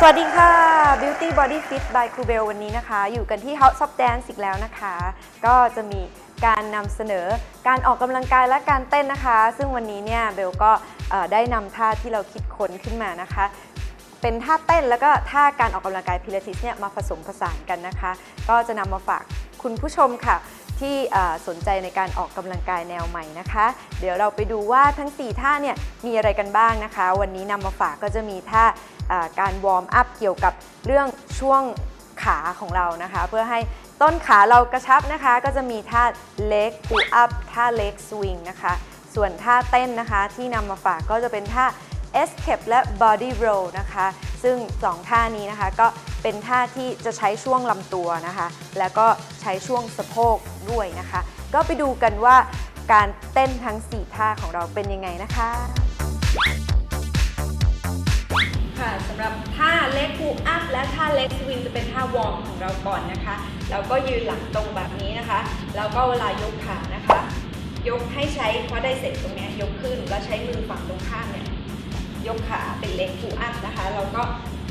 สวัสดีค่ะ Beauty Body Fit by c r u b e l วันนี้นะคะ อยู่กันที่ House of Dance อีกแล้วนะคะ ก็จะมีการนำเสนอการออกกำลังกายและการเต้นนะคะ ซึ่งวันนี้เนี่ยเบลก็ได้นำท่าที่เราคิดค้นขึ้นมานะคะ เป็นท่าเต้นแล้วก็ท่าการออกกำลังกายพิลาทิสเนี่ยมาผสมผสานกันนะคะ ก็จะนำมาฝากคุณผู้ชมค่ะ ที่สนใจในการออกกำลังกายแนวใหม่นะคะ เดี๋ยวเราไปดูว่าทั้ง 4 ท่าเนี่ยมีอะไรกันบ้างนะคะ วันนี้นำมาฝากก็จะมีท่าการวอร์มอัพเกี่ยวกับเรื่องช่วงขาของเรานะคะ เพื่อให้ต้นขาเรากระชับนะคะ ก็จะมีท่า leg pull up ท่า leg swing นะคะ ส่วนท่าเต้นนะคะที่นำมาฝากก็จะเป็นท่า S c a p และ body roll นะคะ ซึ่ง 2 ท่านี้นะคะก็เป็นท่าที่จะใช้ช่วงลำตัวนะคะ แล้วก็ใช้ช่วงสะโพกด้วยนะคะ ก็ไปดูกันว่าการเต้นทั้ง 4 ท่าของเราเป็นยังไงนะคะ ค่ะสำหรับท่าเล็กพูอัพและท่าเล็กสวิงจะเป็นท่าวอร์มของเราก่อนนะคะเราก็ยืนหลังตรงแบบนี้นะคะ แล้วก็เวลายกขานะคะ ยกให้ใช้เพราะได้เสร็จตรงนี้ยกขึ้นแล้วใช้มือฝั่งตรงข้ามเนี่ย ยกขาเป็นเล็กพูอัพนะคะ เราก็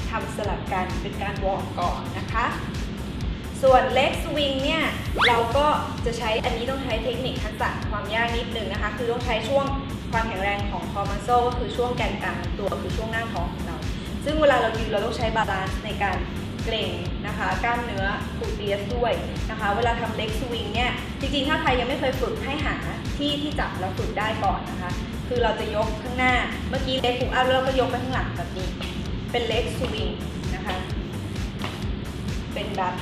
ทำสลับกันเป็นการวอร์มก่อนนะคะ ส่วนเล็กสวิงเนี่ย เราก็จะใช้อันนี้ต้องใช้เทคนิคทักษะความยากนิดนึงนะคะ คือต้องใช้ช่วงความแข็งแรงของคอมัสโซก็คือช่วงแกนกลางตัวคือช่วงหน้าท้องของเรา ซึ่งเวลาเรายืนเราต้องใช้บาลานซ์ในการเกร็ง นะคะกล้ามเนื้อคูเตียสด้วยนะคะ เวลาทำเล็กสวิงเนี่ยจริงๆ ถ้าใครยังไม่เคยฝึกให้หาที่ที่จับแล้วฝึกได้ก่อนนะคะ คือเราจะยกข้างหน้าเมื่อกี้เล็กผูกอัพแล้วเราก็ยกไปข้างหลังแบบนี้ เป็นเล็กสวิงนะคะ เป็นแบบ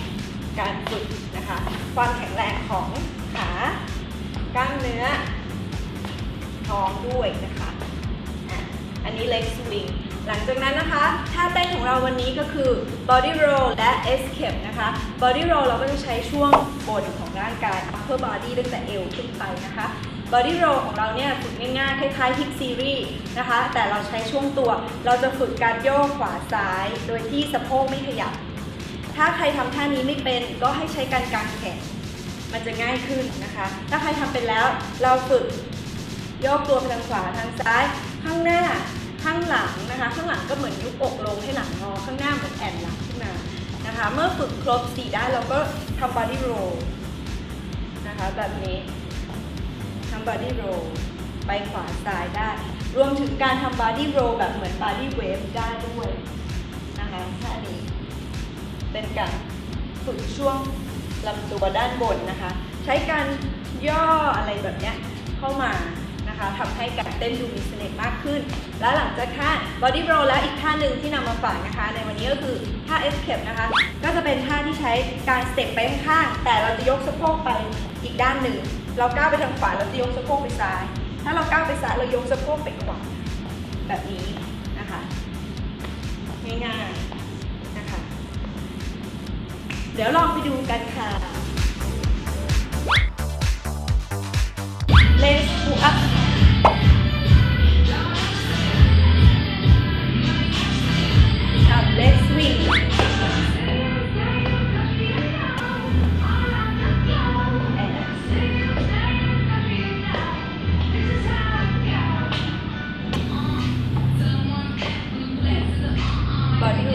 การฝึกนะคะ ความแข็งแรงของขากล้ามเนื้อท้องด้วยนะคะ อันนี้เล็กสวิง หลังจากนั้นนะคะท่าเต้นของเราวันนี้ก็คือ body roll และ escape นะคะ body roll เราก็จะใช้ช่วงบนของร่างกาย upper body ตั้งแต่เอวขึ้นไปนะคะ body roll ของเราเนี่ยฝึกง่ายๆคล้ายๆ hip series นะคะ แต่เราใช้ช่วงตัว เราจะฝึกการโยกขวาซ้าย โดยที่สะโพกไม่ขยับ ถ้าใครทำท่านี้ไม่เป็นก็ให้ใช้การกางแขน มันจะง่ายขึ้นนะคะ ถ้าใครทำเป็นแล้วเราฝึกโยกตัวไปทางขวาทางซ้าย ข้างหน้า ข้างหลังนะคะ ข้างหลังก็เหมือนยุบอกลงให้หลังงอ ข้างหน้าเหมือนแอนหลังขึ้นมานะคะ เมื่อฝึกครบสี่ได้เราก็ทำ body roll นะคะแบบนี้ทำ body roll ไปขวาซ้ายได้ รวมถึงการทำ body roll แบบเหมือน body wave ได้ด้วยนะคะท่านี้ เป็นการฝึกช่วงลำตัวด้านบนนะคะ ใช้การย่ออะไรแบบเนี้ยเข้ามา นะคะทำให้การเต้นดูมีเสน่ห์มากขึ้น และหลังจากท่า body roll แล้วอีกท่าหนึ่งที่นำมาฝากนะคะ ในวันนี้ก็คือท่า escape นะคะ ก็จะเป็นท่าที่ใช้การสเต็ปไปข้างๆแต่เราจะยกสะโพกไปอีกด้านหนึ่ง เราก้าวไปทางขวาเราจะยกสะโพกไปซ้าย ถ้าเราก้าวไปซ้ายเรายกสะโพกไปขวาแบบนี้นะคะง่ายๆนะคะ เดี๋ยวลองไปดูกันค่ะ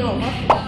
บอ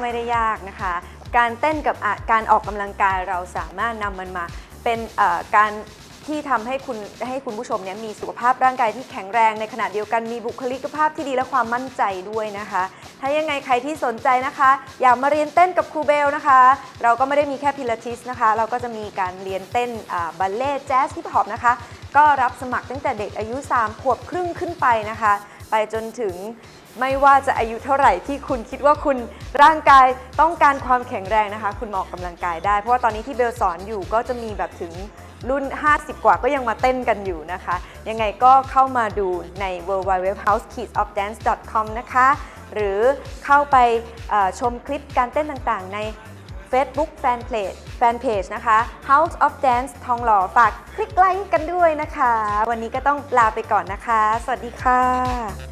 ไม่ได้ยากนะคะ การเต้นกับการออกกำลังกายเราสามารถนำมันมาเป็นการที่ทำให้คุณให้คุณผู้ชมเนี่ยมีสุขภาพร่างกายที่แข็งแรงในขณะเดียวกันมีบุคลิกภาพที่ดีและความมั่นใจด้วยนะคะ ถ้ายังไงใครที่สนใจนะคะ อยากมาเรียนเต้นกับครูเบลนะคะ เราก็ไม่ได้มีแค่พิลาทิสนะคะ เราก็จะมีการเรียนเต้นบัลเล่แจ๊สฮิปฮอปนะคะ ก็รับสมัครตั้งแต่เด็กอายุ 3 ขวบครึ่งขึ้นไปนะคะ ไปจนถึง ไม่ว่าจะอายุเท่าไหร่ที่คุณคิดว่าคุณร่างกายต้องการความแข็งแรงนะคะ คุณมาออกกำลังกายได้ เพราะว่าตอนนี้ที่เบลสอนอยู่ก็จะมีแบบถึงรุ่น 50 กว่าก็ยังมาเต้นกันอยู่นะคะ ยังไงก็เข้ามาดูใน w w w h o u s e k i d s o f d a n c e c o m นะคะ หรือเข้าไปชมคลิปการเต้นต่างๆ ใน Facebook Fanpage Fanpage นะคะ House of Dance ทองหล่อฝากคลิกไลค์กันด้วยนะคะ วันนี้ก็ต้องลาไปก่อนนะคะ สวัสดีค่ะ